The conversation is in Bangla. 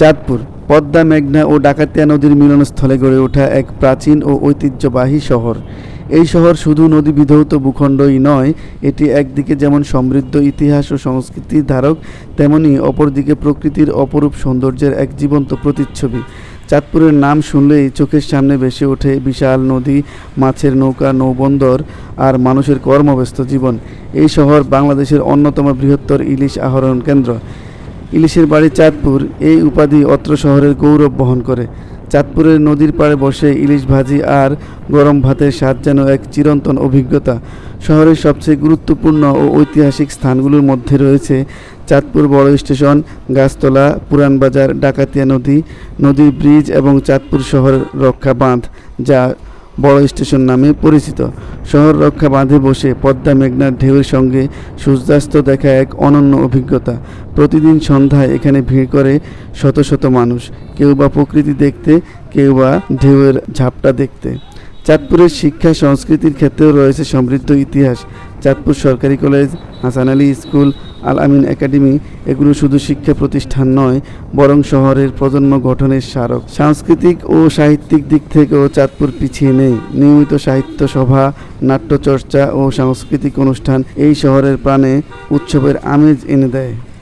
চাঁদপুর, পদ্মা, মেঘনা ও ডাকাতিয়া নদীর মিলনস্থলে গড়ে ওঠা এক প্রাচীন ও ঐতিহ্যবাহী শহর। এই শহর শুধু নদী বিধৌত ভূখণ্ডই নয়, এটি একদিকে যেমন সমৃদ্ধ ইতিহাস ও সংস্কৃতির ধারক, তেমনি অপরদিকে প্রকৃতির অপরূপ সৌন্দর্যের এক জীবন্ত প্রতিচ্ছবি। চাঁদপুরের নাম শুনলেই চোখের সামনে ভেসে ওঠে বিশাল নদী, মাছের নৌকা, নৌবন্দর আর মানুষের কর্মব্যস্ত জীবন। এই শহর বাংলাদেশের অন্যতম বৃহত্তর ইলিশ আহরণ কেন্দ্র। ইলিশের বাড়ি চাঁদপুর, এই উপাধি অত্র শহরের গৌরব বহন করে। চাঁদপুরের নদীর পাড়ে বসে ইলিশ ভাজি আর গরম ভাতের স্বাদ যেন এক চিরন্তন অভিজ্ঞতা। শহরের সবচেয়ে গুরুত্বপূর্ণ ও ঐতিহাসিক স্থানগুলোর মধ্যে রয়েছে চাঁদপুর বড় স্টেশন, গাছতলা পুরানবাজার ডাকাতিয়া নদী, নদীর ব্রিজ এবং চাঁদপুর শহর রক্ষা বাঁধ, যা বড় স্টেশন নামে পরিচিত। শহর রক্ষা বাঁধে বসে পদ্মা মেঘনার ঢেউয়ের সঙ্গে সূর্যাস্ত দেখা এক অনন্য অভিজ্ঞতা। প্রতিদিন সন্ধ্যায় এখানে ভিড় করে শত শত মানুষ, কেউ বা প্রকৃতি দেখতে, কেউ বা ঢেউয়ের ঝাপটা দেখতে। চাঁদপুরের শিক্ষা সংস্কৃতির ক্ষেত্রেও রয়েছে সমৃদ্ধ ইতিহাস। চাঁদপুর সরকারি college, Hasan Ali school Al Amin academy এগুলো শুধু শিক্ষা প্রতিষ্ঠান নয়, বরং শহরের প্রজন্ম গঠনের স্মারক। সাংস্কৃতিক ও সাহিত্যিক দিক থেকেও চাঁদপুর পিছিয়ে নেই। নিয়মিত সাহিত্য সভা, নাট্যচর্চা ও সাংস্কৃতিক অনুষ্ঠান এই শহরের প্রাণে উৎসবের আমেজ এনে দেয়।